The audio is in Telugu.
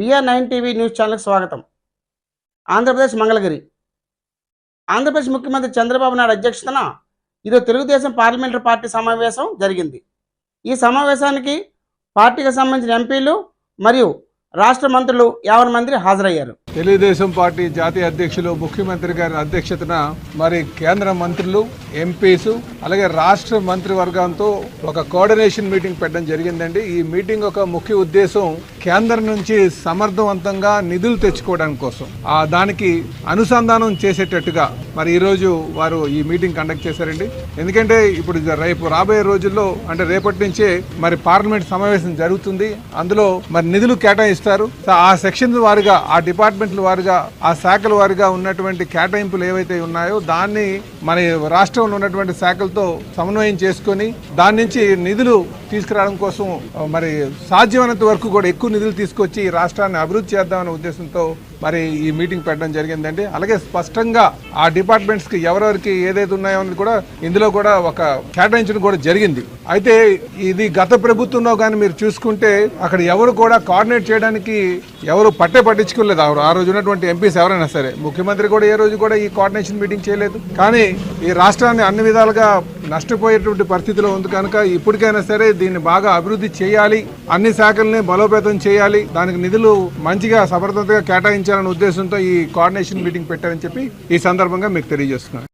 బిఆర్ నైన్ టీవీ న్యూస్ ఛానల్కి స్వాగతం. ఆంధ్రప్రదేశ్ మంగళగిరి. ఆంధ్రప్రదేశ్ ముఖ్యమంత్రి చంద్రబాబు నాయుడు అధ్యక్షతన ఈరోజు తెలుగుదేశం పార్లమెంటరీ పార్టీ సమావేశం జరిగింది. ఈ సమావేశానికి పార్టీకి సంబంధించిన ఎంపీలు మరియు రాష్ట్ర మంత్రులు యావరి మంది హాజరయ్యారు. తెలుగుదేశం పార్టీ జాతీయ అధ్యక్షులు ముఖ్యమంత్రి గారి అధ్యక్షతన మరి కేంద్ర మంత్రులు ఎంపీస్ అలాగే రాష్ట్ర మంత్రివర్గంతో ఒక కోఆర్డినేషన్ మీటింగ్ పెట్టడం జరిగిందండి. ఈ మీటింగ్ ఒక ముఖ్య ఉద్దేశం కేంద్రం నుంచి సమర్థవంతంగా నిధులు తెచ్చుకోవడానికి కోసం ఆ దానికి అనుసంధానం చేసేటట్టుగా మరి ఈరోజు వారు ఈ మీటింగ్ కండక్ట్ చేశారండి. ఎందుకంటే ఇప్పుడు రేపు రాబోయే రోజుల్లో అంటే రేపటి నుంచే మరి పార్లమెంట్ సమావేశం జరుగుతుంది. అందులో మరి నిధులు కేటాయిస్తారు. ఆ సెక్షన్ వారిగా ఆ డిపార్ట్మెంట్ డిపార్ట్మెంట్ల వారిగా ఆ శాఖల వారిగా ఉన్నటువంటి కేటాయింపులు ఏవైతే ఉన్నాయో దాన్ని మన రాష్ట్రంలో ఉన్నటువంటి శాఖలతో సమన్వయం చేసుకొని దాని నుంచి నిధులు తీసుకురావడం కోసం మరి సాధ్యమైనంత వరకు కూడా ఎక్కువ నిధులు తీసుకొచ్చి ఈ రాష్ట్రాన్ని అభివృద్ధి చేద్దామనే ఉద్దేశంతో మరి ఈ మీటింగ్ పెట్టడం జరిగిందండి. అలాగే స్పష్టంగా ఆ డిపార్ట్మెంట్స్కి ఎవరెవరికి ఏదైతే ఉన్నాయో అనేది కూడా ఇందులో కూడా ఒక కేటాయించడం కూడా జరిగింది. అయితే ఇది గత ప్రభుత్వంలో కానీ మీరు చూసుకుంటే అక్కడ ఎవరు కూడా కోఆర్డినేట్ చేయడానికి ఎవరు పట్టే పట్టించుకోలేదు. ఆ రోజు ఉన్నటువంటి ఎంపీస్ ఎవరైనా సరే ముఖ్యమంత్రి కూడా ఏ రోజు కూడా ఈ కోఆర్డినేషన్ మీటింగ్ చేయలేదు. కానీ ఈ రాష్ట్రాన్ని అన్ని విధాలుగా నష్టపోయేటువంటి పరిస్థితిలో ఉంది కనుక ఇప్పటికైనా సరే దీన్ని బాగా అభివృద్ధి చేయాలి అన్ని శాఖల్ని బలోపేతం చేయాలి దానికి నిధులు మంచిగా సమర్థతగా కేటాయించాలనే ఉద్దేశంతో ఈ కోఆర్డినేషన్ మీటింగ్ పెట్టారని చెప్పి ఈ సందర్భంగా మీకు తెలియజేస్తున్నాను.